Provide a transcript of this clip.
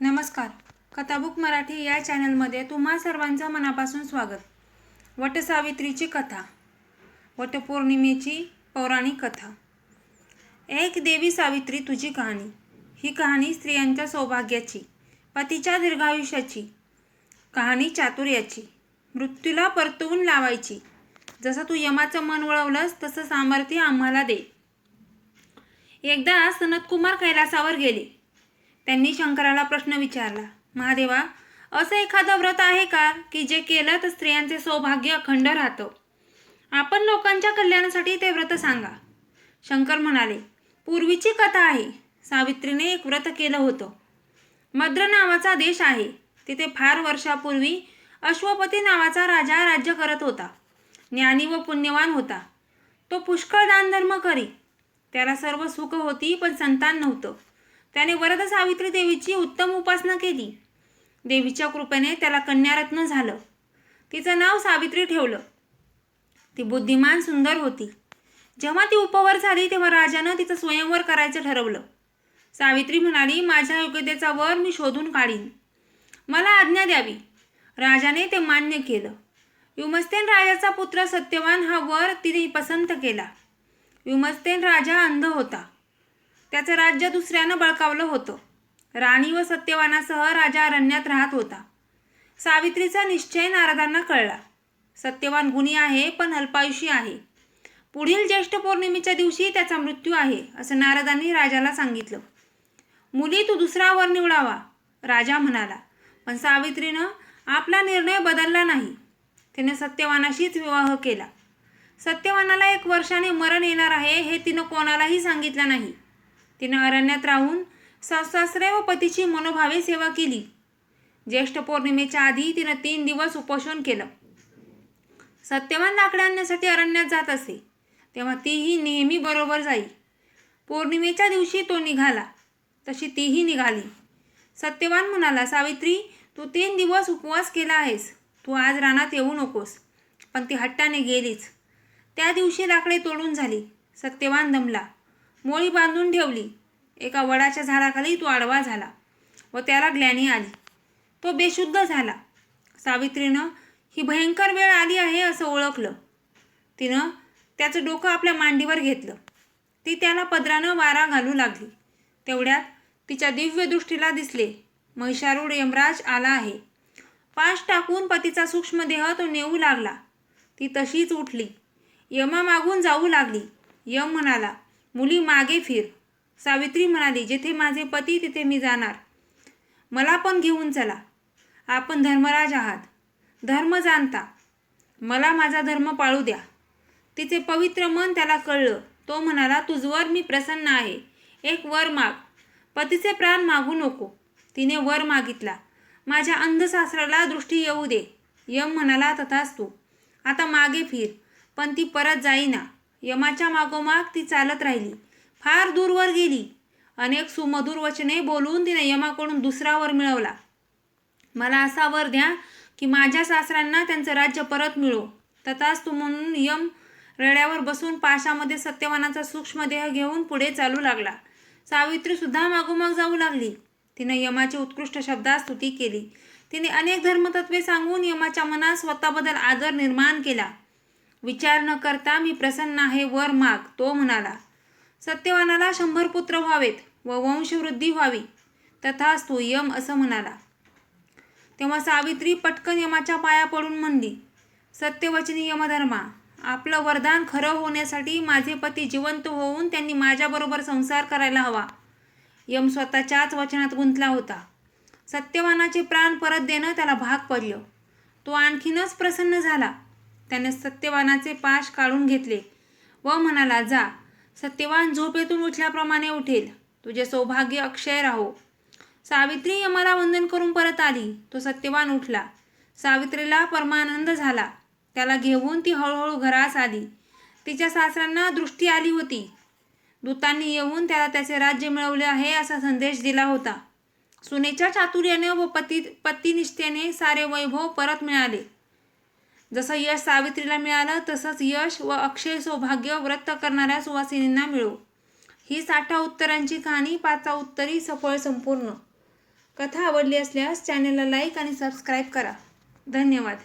नमस्कार. कथाबुक मराठी या चॅनलमध्ये तुम्हा सर्वांचं मनापासून स्वागत. वटसावित्रीची कथा. वटपौर्णिमेची पौराणिक कथा. एक देवी सावित्री तुझी कहाणी. ही कहाणी स्त्रियांच्या सौभाग्याची पतीच्या दीर्घायुष्याची कहाणी चातुर्याची मृत्यूला परतवून लावायची. जसं तू यमाचं मन वळवलंस तसं सामर्थ्य आम्हाला दे. एकदा सनतकुमार कैलासावर गेले. त्यांनी शंकराला प्रश्न विचारला महादेवा असं एखादं व्रत आहे का की जे केलं तर स्त्रियांचे सौभाग्य अखंड राहतं? आपण लोकांच्या कल्याणासाठी ते व्रत सांगा. शंकर म्हणाले पूर्वीची कथा आहे. सावित्रीने एक व्रत केलं होतं. मद्र नावाचा देश आहे. तिथे फार वर्षापूर्वी अश्वपती नावाचा राजा राज्य करत होता. ज्ञानी व पुण्यवान होता. तो पुष्कळ दानधर्म करी. त्याला सर्व सुख होती पण संतान नव्हतं. त्याने वरद सावित्री देवीची उत्तम उपासना केली. देवीच्या कृपेने त्याला कन्यारत्न झालं. तिचं नाव सावित्री ठेवलं. ती बुद्धिमान सुंदर होती. जेव्हा ती उपवर झाली तेव्हा राजानं तिचं स्वयंवर करायचं ठरवलं. सावित्री म्हणाली माझ्या योग्यतेचा वर मी शोधून काढीन. मला आज्ञा द्यावी. राजाने ते मान्य केलं. युमस्तेन राजाचा पुत्र सत्यवान हा वर तिने पसंत केला. युमस्तेन राजा अंध होता. त्याचं राज्य दुसऱ्यानं बळकावलं होतं. राणी व सत्यवानासह राजा अरण्यात राहत होता. सावित्रीचा निश्चय नारदांना कळला. सत्यवान गुणी आहे पण अल्पायुषी आहे. पुढील ज्येष्ठ पौर्णिमेच्या दिवशी त्याचा मृत्यू आहे असं नारदांनी राजाला सांगितलं. मुली तू दुसरा वर निवडावा राजा म्हणाला. पण सावित्रीनं आपला निर्णय बदलला नाही. तिने सत्यवानाशीच विवाह केला. सत्यवानाला एक वर्षाने मरण येणार आहे हे तिनं कोणालाही सांगितलं नाही. तिनं अरण्यात राहून सासरे व पतीची मनोभावे सेवा केली. ज्येष्ठ पौर्णिमेच्या आधी तिनं तीन दिवस उपोषण केलं. सत्यवान लाकडे आणण्यासाठी अरण्यात जात असे. तेव्हा तीही नेहमी बरोबर जाई. पौर्णिमेच्या दिवशी तो निघाला. तशी तीही निघाली. सत्यवान म्हणाला सावित्री तू तीन दिवस उपवास केला आहेस. तू आज रानात येऊ नकोस. पण ती हट्टाने गेलीच. त्या दिवशी लाकडे तोडून झाली. सत्यवान दमला. मोळी बांधून ठेवली. एका वडाच्या झाडाखाली तो आडवा झाला व त्याला ग्लॅनी आली. तो बेशुद्ध झाला. सावित्रीनं ही भयंकर वेळ आली आहे असं ओळखलं. तिनं त्याचं डोकं आपल्या मांडीवर घेतलं. ती त्याला पदरानं वारा घालू लागली. तेवढ्यात तिच्या दिव्य दृष्टीला दिसले महिषारूढ यमराज आला आहे. पाश टाकून पतीचा सूक्ष्मदेह तो नेऊ लागला. ती तशीच उठली. यमा मागून जाऊ लागली. यम म्हणाला मुली मागे फिर. सावित्री म्हणाली जिथे माझे पती तिथे मी जाणार. मला पण घेऊन चला. आपण धर्मराज आहात. धर्म जाणता. मला माझा धर्म पाळू द्या. तिचे पवित्र मन त्याला कळलं. तो म्हणाला तुझवर मी प्रसन्न आहे. एक वर माग. पतीचे प्राण मागू नको. तिने वर मागितला. माझ्या अंधशास्त्राला दृष्टी येऊ दे. यम म्हणाला तथाच तू. आता मागे फिर. पण ती परत जाईना. यमाच्या मागोमाग ती चालत राहिली. फार दूरवर गेली. अनेक सुमधुर वचने बोलून तिने यमाकडून दुसरा वर मिळवला. मला असा वर द्या की माझ्या सासऱ्यांना त्यांचं राज्य परत मिळो. तथाच तू म्हणून यम रड्यावर बसून पाशामध्ये सत्यवानाचा सूक्ष्मदेह घेऊन पुढे चालू लागला. सावित्री सुद्धा मागोमाग जाऊ लागली. तिने यमाची उत्कृष्ट शब्दात स्तुती केली. तिने अनेक धर्मतत्वे सांगून यमाच्या मनात स्वतःबद्दल आदर निर्माण केला. विचार न करता मी प्रसन्न आहे वर माग. तो म्हणाला सत्यवानाला शंभर पुत्र व्हावेत व वंशवृद्धी व्हावी. तथाच तो यम असं म्हणाला. तेव्हा सावित्री पटकन यमाच्या पाया पडून म्हणली सत्यवचनी यमधर्मा आपलं वरदान खरं होण्यासाठी माझे पती जिवंत होऊन त्यांनी माझ्याबरोबर संसार करायला हवा. यम स्वतःच्याच वचनात गुंतला होता. सत्यवानाचे प्राण परत देणं त्याला भाग पडलं. तो आणखीनच प्रसन्न झाला. त्याने सत्यवानाचे पाश काढून घेतले व म्हणाला जा. सत्यवान झोपेतून उठल्याप्रमाणे उठेल. तुझे सौभाग्य अक्षय राहो. सावित्री यमाला वंदन करून परत आली. तो सत्यवान उठला. सावित्रीला परमानंद झाला. त्याला घेऊन ती हळूहळू घरास आली. तिच्या सासऱ्यांना दृष्टी आली होती. दूतांनी येऊन त्याला त्याचे राज्य मिळवले आहे असा संदेश दिला होता. सुनेच्या चातुर्याने व पती पत्तीनिष्ठेने सारे वैभव परत मिळाले. जसं यश सावित्रीला मिळालं तसंच यश व अक्षय सौभाग्य व्रत करणाऱ्या सुवासिनींना मिळो. ही साठा उत्तरांची कहाणी पाचा उत्तरी सफळ संपूर्ण. कथा आवडली असल्यास चॅनलला लाईक आणि सबस्क्राईब करा. धन्यवाद.